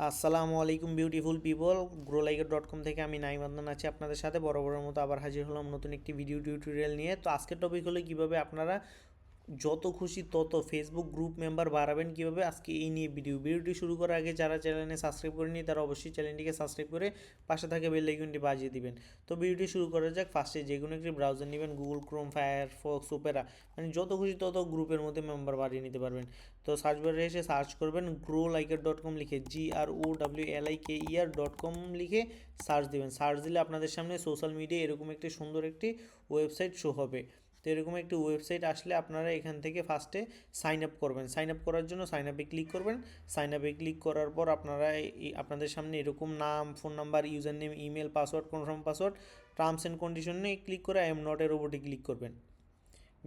আসসালামু আলাইকুম beautiful people Growliker dot com থেকে আমি নাইমন্দন আছি আপনাদের সাথে। বড় বড়ের মতো আবার হাজির হলাম নতুন একটি ভিডিও টিউটোরিয়াল নিয়ে। তো আজকের টপিক হলো কীভাবে আপনারা যত খুশি তত ফেসবুক গ্রুপ মেম্বার বাড়াবেন কীভাবে? আজকে এই নিয়ে ভিডিও ভিডিওটি শুরু করার আগে যারা চ্যানেলে সাবস্ক্রাইব করেনি তারা অবশ্যই চ্যানেলটিকে সাবস্ক্রাইব করে পাশে থাকে বেল আইকনটি বাজিয়ে দিবেন। তো ভিডিওটি শুরু করা যাক। ফার্স্টে যে কোনো একটি ব্রাউজার নেবেন গুগল ক্রোম ফায়ারফক্স ওপেরা মানে যত খুশি তত গ্রুপের মধ্যে মেম্বার বাড়িয়ে নিতে পারবেন। তো সার্চ বারে এসে সার্চ করবেন গ্রো লাইকার ডট কম লিখে G R O W L I K E R dot com লিখে সার্চ দেবেন। সার্চ দিলে আপনাদের সামনে সোশ্যাল মিডিয়া এরকম একটি সুন্দর একটি ওয়েবসাইট শো হবে। তো এরকম একটি ওয়েবসাইট আসলে আপনারা এখান থেকে ফার্স্টে সাইন আপ করবেন। সাইন আপ করার জন্য সাইন আপে ক্লিক করবেন। সাইন আপে ক্লিক করার পর আপনারা আপনাদের সামনে এরকম নাম phone number user name email password confirm password terms and কন্ডিশনে ক্লিক করে আই এম নট এর ওপরে ক্লিক করবেন।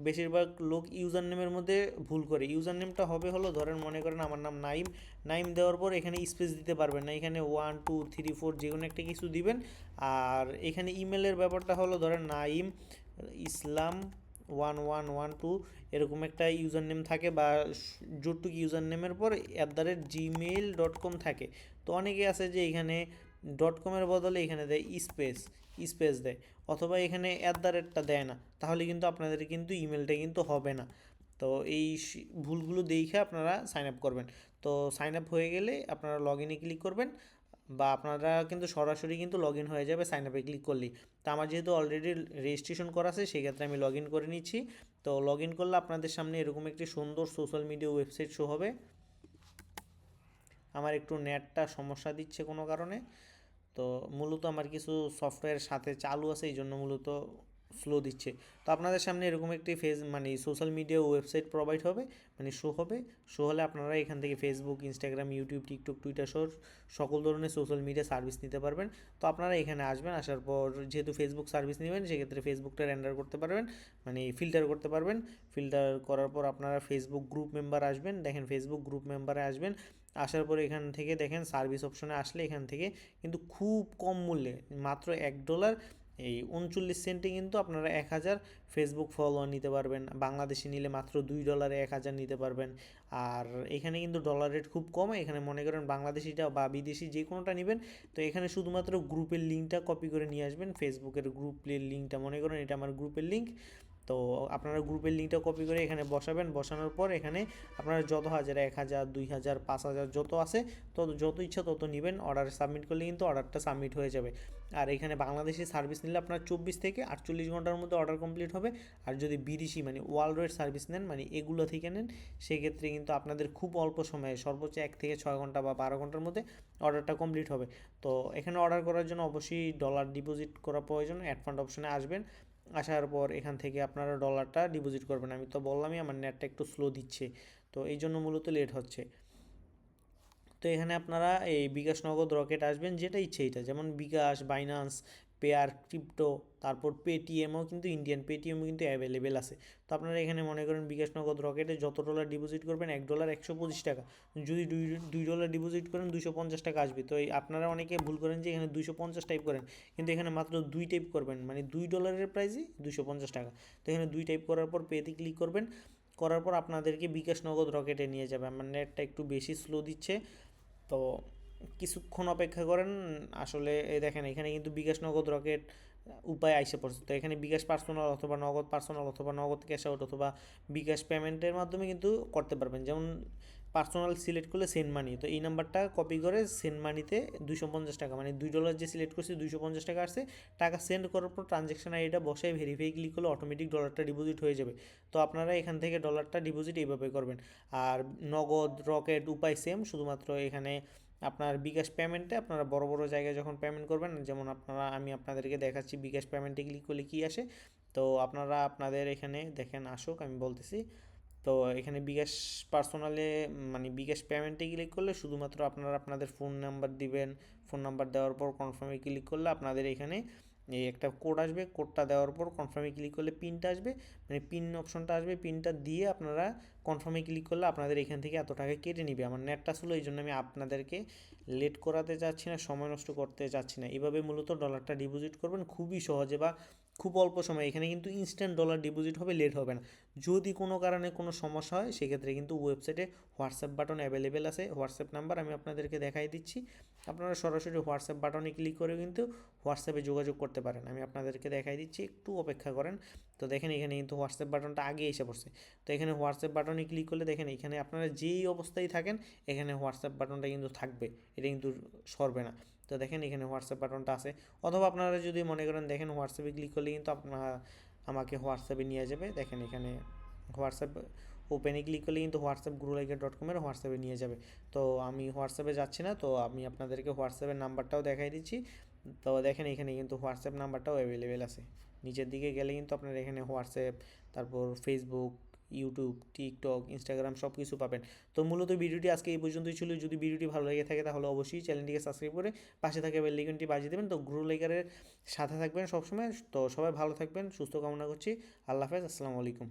বেশিরভাগ লোক ইউজার নেমের মধ্যে ভুল করে। ইউজার নেমটা হবে হলো, ধরেন মনে করেন আমার নাম নাইম। নাইম দেওয়ার পর এখানে স্পেস দিতে পারবেন না। এখানে ওয়ান টু থ্রি ফোর যে কোনো একটা কিছু দিবেন। আর এখানে ইমেলের ব্যাপারটা হলো, ধরেন Naim Islam one one one two এরকম একটা ইউজার নেম থাকে বা জোটুক ইউজার নেমের পর at the rate Gmail dot com থাকে। তো অনেকে আছে যে এখানে ডট কমের বদলে এখানে দেয় স্পেস স্পেস দেয়। অথবা এখানে অ্যাট দ্য রেটটা দেয় না, তাহলে কিন্তু আপনাদের কিন্তু ইমেলটা কিন্তু হবে না। তো এই ভুলগুলো দেখে আপনারা সাইন আপ করবেন। তো সাইন আপ হয়ে গেলে আপনারা লগ ইনে ক্লিক করবেন। বা আপনারা কিন্তু সরাসরি কিন্তু লগ ইন হয়ে যাবে সাইন আপে ক্লিক করলেই। তো আমার যেহেতু অলরেডি রেজিস্ট্রেশন করা আছে, সেক্ষেত্রে আমি লগ ইন করে নিচ্ছি। তো লগ ইন করলে আপনাদের সামনে এরকম একটি সুন্দর সোশ্যাল মিডিয়া ওয়েবসাইট শো হবে। আমার একটু নেটটা সমস্যা দিচ্ছে কোনো কারণে। তো মূলত আমার কিছু সফটওয়্যার সাথে চালু আছে, এই জন্য মূলত স্লো দিচ্ছে। তো আপনাদের সামনে এরকম একটি ফেস মানে সোশ্যাল মিডিয়া ওয়েবসাইট প্রোভাইড হবে মানে শো হবে। শো হলে আপনারা এখান থেকে Facebook Instagram YouTube TikTok Twitter সহ সকল ধরনের সোশ্যাল মিডিয়া সার্ভিস নিতে পারবেন। তো আপনারা এখানে আসবেন, আসার পর যেহেতু ফেসবুক সার্ভিস নেবেন, সেক্ষেত্রে ফেসবুকটা রেন্ডার করতে পারবেন মানে ফিল্টার করতে পারবেন। ফিল্টার করার পর আপনারা ফেসবুক গ্রুপ মেম্বার আসবেন। দেখেন ফেসবুক গ্রুপ মেম্বারে আসবেন। আসার পর এখান থেকে দেখেন সার্ভিস অপশনে আসলে এখান থেকে কিন্তু খুব কম মূল্যে, মাত্র এক ডলার এই উনচল্লিশ সেন্টে কিন্তু আপনারা এক হাজার ফেসবুক ফলোয়ার নিতে পারবেন। বাংলাদেশে নিলে মাত্র দুই ডলারে এক হাজার নিতে পারবেন। আর এখানে কিন্তু ডলার রেট খুব কম। এখানে মনে করেন বাংলাদেশিটা বা বিদেশি যে কোনোটা নেবেন, তো এখানে শুধুমাত্র গ্রুপের লিঙ্কটা কপি করে নিয়ে আসবেন। ফেসবুকের গ্রুপের লিঙ্কটা মনে করেন এটা আমার গ্রুপের লিঙ্ক তো আপনারা গ্রুপের লিঙ্কটা কপি করে এখানে বসাবেন। বসানোর পর এখানে আপনারা যত হাজার, এক হাজার, দুই হাজার, পাঁচ হাজার যত আছে, তত, যত ইচ্ছা তত নেবেন। অর্ডার সাবমিট করলে কিন্তু অর্ডারটা সাবমিট হয়ে যাবে। আর এখানে বাংলাদেশি সার্ভিস নিলে আপনার চব্বিশ থেকে আটচল্লিশ ঘণ্টার মধ্যে অর্ডার কমপ্লিট হবে। আর যদি বিদেশি মানে ওয়ার্ল্ড ওয়েড সার্ভিস নেন মানে এগুলো থেকে নেন, সেক্ষেত্রে কিন্তু আপনাদের খুব অল্প সময়ে, সর্বোচ্চ এক থেকে ছয় ঘণ্টা বা বারো ঘণ্টার মধ্যে অর্ডারটা কমপ্লিট হবে। তো এখানে অর্ডার করার জন্য অবশ্যই ডলার ডিপোজিট করা প্রয়োজন। অ্যাড ফান্ড অপশনে আসবেন। আসার পর এখান থেকে আপনারা ডলারটা ডিপোজিট করবেন। আমি তো বললামই আমার নেটটা একটু স্লো দিচ্ছে, তো এই জন্য মূলত লেট হচ্ছে। তো এখানে আপনারা এই বিকাশ নগদ রকেট আসবেন, যেটা ইচ্ছে এটা। যেমন বিকাশ বাইনান্স পেয়ার ক্রিপ্টো তারপর পেটিএমও কিন্তু ইন্ডিয়ান পেটিএমও কিন্তু অ্যাভেলেবেল আছে। তো আপনারা এখানে মনে করেন বিকাশ নগদ রকেটে যত ডলার ডিপোজিট করবেন, এক ডলার একশো পঁচিশ টাকা। যদি দুই দুই ডলার ডিপোজিট করেন দুশো পঞ্চাশ টাকা আসবে। তো এই আপনারা অনেকে ভুল করেন যে এখানে দুশো পঞ্চাশ টাইপ করেন। কিন্তু এখানে মাত্র দুই টাইপ করবেন। মানে দুই ডলারের প্রাইসে দুশো পঞ্চাশ টাকা। তো এখানে দুই টাইপ করার পর পেতে ক্লিক করবেন। করার পর আপনাদেরকে বিকাশ নগদ রকেটে নিয়ে যাবে। আমার নেটটা একটু বেশি স্লো দিচ্ছে। তো কিছুক্ষণ অপেক্ষা করেন, আসলে এই দেখেন এখানে কিন্তু বিকাশ নগদ রকেট উপায় আইসে পড়ছে। তো এখানে বিকাশ পার্সোনাল অথবা নগদ পার্সোনাল অথবা নগদ ক্যাশ আউট অথবা বিকাশ পেমেন্টের মাধ্যমে কিন্তু করতে পারবেন। যেমন পার্সোনাল সিলেক্ট করলে সেন্ড মানি তো এই নাম্বারটা কপি করে সেন্ড মানিতে দুশো পঞ্চাশ টাকা মানে দুই ডলার যে সিলেক্ট করছি দুশো পঞ্চাশ টাকা আসছে, টাকা সেন্ড করার পর ট্রানজ্যাকশন আইডিটা বসায় ভেরিফাই ক্লিক করলে অটোমেটিক ডলারটা ডিপোজিট হয়ে যাবে। তো আপনারা এখান থেকে ডলারটা ডিপোজিট এইভাবে করবেন। আর নগদ, রকেট উপায় সেম শুধুমাত্র এখানে আপনার বিকাশ পেমেন্টে আপনারা বড় বড় জায়গায় যখন পেমেন্ট করবেন, যেমন আপনারা, আমি আপনাদেরকে দেখাচ্ছি বিকাশ পেমেন্টে ক্লিক করলে কী আসে? তো আপনারা আপনাদের এখানে দেখেন আসুক, আমি বলতেছি। তো এখানে বিকাশ পার্সোনালে মানে বিকাশ পেমেন্টে ক্লিক করলে শুধুমাত্র আপনারা আপনাদের ফোন নাম্বার দিবেন। ফোন নাম্বার দেওয়ার পর কনফার্মে ক্লিক করলে আপনাদের এখানে এই একটা কোড আসবে কোডটা দেওয়ার পর কনফার্মে ক্লিক করলে পিনটা আসবে মানে পিন অপশনটা আসবে পিনটা দিয়ে আপনারা কনফার্মে ক্লিক করলে আপনাদের এখান থেকে এত টাকা কেটে নিবে। আমার নেটটা ছিল এই জন্য আমি আপনাদেরকে লেট করাতে চাচ্ছি না, সময় নষ্ট করতে চাচ্ছি না। এভাবে মূলত ডলারটা ডিপোজিট করবেন খুবই সহজে বা খুব অল্প সময়। এখানে কিন্তু ইনস্ট্যান্ট ডলার ডিপোজিট হবে লেট হবে না। যদি কোনো কারণে কোনো সমস্যা হয়, সেক্ষেত্রে কিন্তু ওয়েবসাইটে হোয়াটসঅ্যাপ বাটন অ্যাভেলেবেল আছে। হোয়াটসঅ্যাপ নাম্বার আমি আপনাদেরকে দেখাই দিচ্ছি। আপনারা সরাসরি হোয়াটসঅ্যাপ বাটনে ক্লিক করে কিন্তু হোয়াটসঅ্যাপে যোগাযোগ করতে পারেন। আমি আপনাদেরকে দেখাই দিচ্ছি, একটু অপেক্ষা করেন। তো দেখেন এখানে কিন্তু হোয়াটসঅ্যাপ বাটনটা আগে এসে পড়ছে। তো এখানে হোয়াটসঅ্যাপ বাটনে ক্লিক করলে দেখেন এখানে আপনারা যেই অবস্থায় থাকেন, এখানে হোয়াটসঅ্যাপ বাটনটা কিন্তু থাকবে। এটা কিন্তু সরবে না। তো দেখেন এখানে হোয়াটসঅ্যাপ বাটনটা আছে। অথবা আপনারা যদি মনে করেন, দেখেন হোয়াটসঅ্যাপে ক্লিক করলে কিন্তু আপনারা আমাকে হোয়াটসঅ্যাপে নিয়ে যাবে। দেখেন এখানে হোয়াটসঅ্যাপ ওপেনে ক্লিক করলে কিন্তু হোয়াটসঅ্যাপ গুরুলাইকার ডট কমের হোয়াটসঅ্যাপে নিয়ে যাবে। তো আমি হোয়াটসঅ্যাপে যাচ্ছি না। তো আমি আপনাদেরকে হোয়াটসঅ্যাপের নাম্বারটাও দেখাই দিচ্ছি। তো দেখেন এখানে কিন্তু হোয়াটসঅ্যাপ নাম্বারটাও অ্যাভেলেবেল আছে। নিচের দিকে গেলে কিন্তু আপনার এখানে হোয়াটসঅ্যাপ, তারপর ফেসবুক ইউটিউব টিকটক ইনস্টাগ্রাম সব কিছু পাবেন। তো মূলত ভিডিওটি আজকে এই পর্যন্তই ছিল। যদি ভিডিওটি ভালো লেগে থাকে তাহলে অবশ্যই চ্যানেলটিকে সাবস্ক্রাইব করে পাশে থাকা বেল আইকনটি বাজিয়ে দেবেন। তো গ্রো লেগারের সাথে থাকবেন সবসময়। তো সবাই ভালো থাকবেন, সুস্থ কামনা করছি। আল্লাহ হাফেজ, আসসালামু আলাইকুম।